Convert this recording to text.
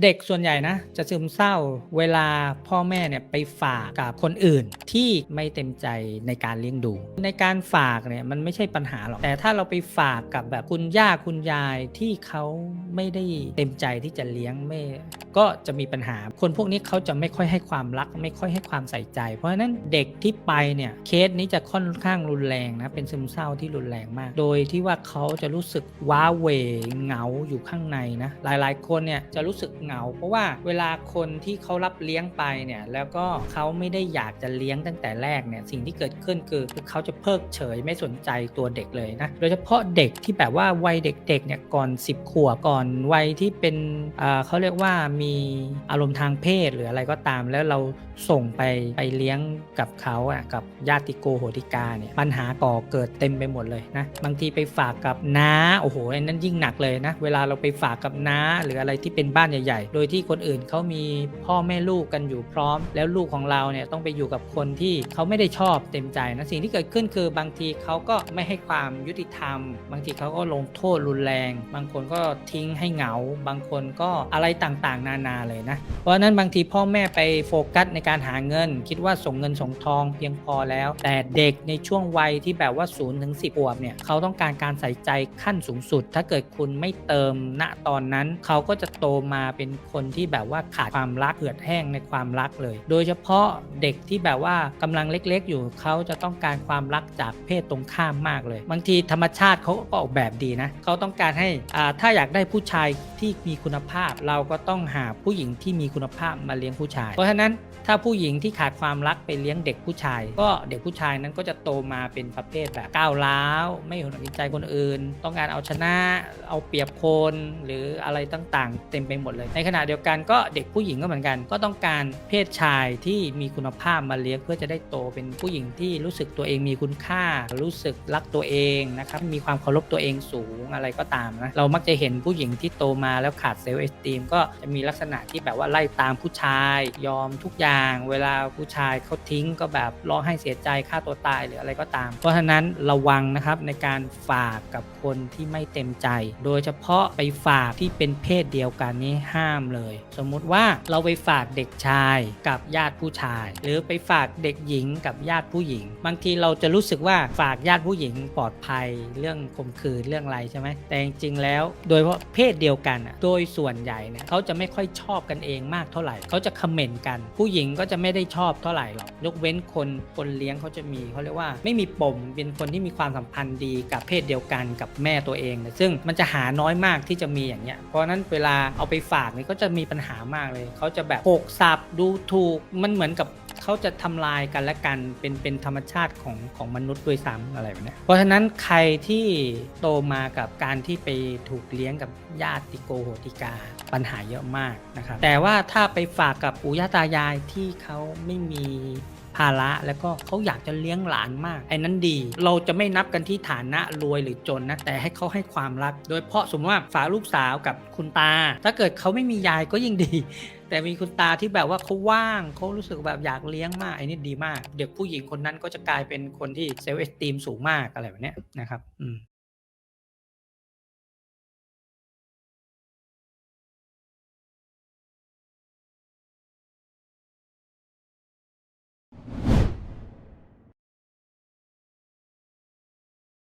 เด็กส่วนใหญ่นะจะซึมเศร้าเวลาพ่อแม่เนี่ยไปฝากกับคนอื่นที่ไม่เต็มใจในการเลี้ยงดู ในการฝากเนี่ยมันไม่ใช่ปัญหาหรอก แต่ถ้าเราไปฝากกับแบบคุณย่าคุณยายที่เขาไม่ได้เต็มใจที่จะเลี้ยงไม่ก็จะมีปัญหา คนพวกนี้เขาจะไม่ค่อยให้ความรัก ไม่ค่อยให้ความใส่ใจ เพราะฉะนั้นเด็กที่ไปเนี่ยเคสนี้จะค่อนข้างรุนแรงนะเป็นซึมเศร้าที่รุนแรงมาก โดยที่ว่าเขาจะรู้สึกว้าเหวเหงาอยู่ข้างในนะหลาย ๆ คนเนี่ยจะรู้สึกเหงา เพราะว่าเวลาคนที่เขารับเลี้ยงไปเนี่ยแล้วก็เขาไม่ได้อยากจะเลี้ยงตั้งแต่แรกเนี่ยสิ่งที่เกิดขึ้นคือคือเขาจะเพิกเฉยไม่สนใจตัวเด็กเลยนะโดยเฉพาะเด็กที่แบบว่าวัยเด็กๆเนี่ยก่อน 10 ขวบก่อนวัยที่เป็นอ่าเขาเรียกว่ามีอารมณ์ทางเพศหรืออะไรก็ตามแล้วเราส่งไปไปเลี้ยงกับเขาอะกับญาติโกโหติกาเนี่ยปัญหาก่อเกิดเต็มไปหมดเลยนะบางทีไปฝากกับน้าโอ้โหอันนั้นยิ่งหนักเลยนะเวลาเราไปฝากกับน้าหรืออะไรที่เป็นบ้านใหญ่ๆโดยที่คนอื่นเขามีพ่อแม่ลูกกันอยู่พร้อม แล้วลูกของเราเนี่ยต้องไปอยู่กับคนที่เขาไม่ได้ชอบเต็มใจนะสิ่งที่เกิดขึ้นคือบางทีเขาก็ไม่ให้ความยุติธรรม บางทีเขาก็ลงโทษรุนแรง บางคนก็ทิ้งให้เหงา บางคนก็อะไรต่างๆ นานาเลยนะ เพราะนั้นบางทีพ่อแม่ไปโฟกัสในการหาเงิน คิดว่าส่งเงินส่งทองเพียงพอแล้ว แต่เด็กในช่วงวัยที่แบบว่า0ูนถึงสิขวบเนี่ยเขาต้องการการใส่ใจขั้นสูงสุด ถ้าเกิดคุณไม่เติมณตอนนั้น เขาก็จะโตมาเป็น็นคนที่แบบว่าขาดความรักเหือดแห้งในความรักเลย โดยเฉพาะเด็กที่แบบว่ากำลังเล็กๆ อยู่เขาจะต้องการความรักจากเพศตรงข้ามมากเลย บางทีธรรมชาติเขาก็ออกแบบดีนะเขาต้องการให้อ่าถ้าอยากได้ผู้ชายที่มีคุณภาพ เราก็ต้องหาผู้หญิงที่มีคุณภาพมาเลี้ยงผู้ชาย เพราะฉะนั้นถ้าผู้หญิงที่ขาดความรักไปเลี้ยงเด็กผู้ชาย ก็เด็กผู้ชายนั้นก็จะโตมาเป็นประเภทแบบก้าวร้าว ไม่สนใจคนอื่น ต้องการเอาชนะ เอาเปรียบคนหรืออะไรต่างๆ เต็มไปหมดเลยในขณะเดียวกันก็เด็กผู้หญิงก็เหมือนกัน ก็ต้องการเพศชายที่มีคุณภาพมาเลี้ยงเพื่อจะได้โตเป็นผู้หญิงที่รู้สึกตัวเองมีคุณค่า รู้สึกรักตัวเองนะครับมีความเคารพตัวเองสูงอะไรก็ตามนะเรามักจะเห็นผู้หญิงที่โตมาแล้วขาดเซลล์เอสตีมก็จะมีลักษณะที่แบบว่าไล่ตามผู้ชายยอมทุกอย่าง เวลาผู้ชายเขาทิ้งก็แบบร้องให้เสียใจฆ่าตัวตายหรืออะไรก็ตาม เพราะฉะนั้นระวังนะครับในการฝากกับคนที่ไม่เต็มใจ โดยเฉพาะไปฝากที่เป็นเพศเดียวกันนี้ห้ามเลย สมมุติว่าเราไปฝากเด็กชายกับญาติผู้ชาย หรือไปฝากเด็กหญิงกับญาติผู้หญิง บางทีเราจะรู้สึกว่าฝากญาติผู้หญิงปลอดภัยเรื่องข่มขืนเรื่องอะไรใช่ไหมแต่จริงๆแล้ว โดยเฉพาะเพศเดียวกันอะโดยส่วนใหญ่เนี่ยเขาจะไม่ค่อยชอบกันเองมากเท่าไหร่เขาจะคอมเมนต์กัน ผู้หญิงก็จะไม่ได้ชอบเท่าไหร่หรอกยกเว้นคนคนเลี้ยงเขาจะมีเขาเรียกว่าไม่มีปมเป็นคนที่มีความสัมพันธ์ดีกับเพศเดียวกันกับแม่ตัวเองนะซึ่งมันจะหาน้อยมากที่จะมีอย่างเงี้ยเพราะนั้นเวลาเอาไปฝากนี่ก็จะมีปัญหามากเลย เขาจะแบบโขกสับดูถูก มันเหมือนกับเขาจะทำลายกันและกัน เป็นเป็นธรรมชาติของของมนุษย์ด้วยซ้ำอะไรแบบนี้เพราะฉะนั้นใครที่โตมากับการที่ไปถูกเลี้ยงกับญาติโกโหติกาปัญหาเยอะมากนะครับ แต่ว่าถ้าไปฝากกับปู่ย่าตายายที่เขาไม่มี ภาระแล้วก็เขาอยากจะเลี้ยงหลานมากไอ้นั้นดี เราจะไม่นับกันที่ฐานะรวยหรือจนนะแต่ให้เขาให้ความรัก โดยเฉพาะสมมติว่าฝากลูกสาวกับคุณตา ถ้าเกิดเขาไม่มียายก็ยิ่งดี แต่มีคุณตาที่แบบว่าเขาว่างเขารู้สึกแบบอยากเลี้ยงมากไอ้นี่ดีมาก เด็กผู้หญิงคนนั้นก็จะกลายเป็นคนที่เซลล์เอสตีมสูงมากอะไรแบบเนี้ยนะครับอืม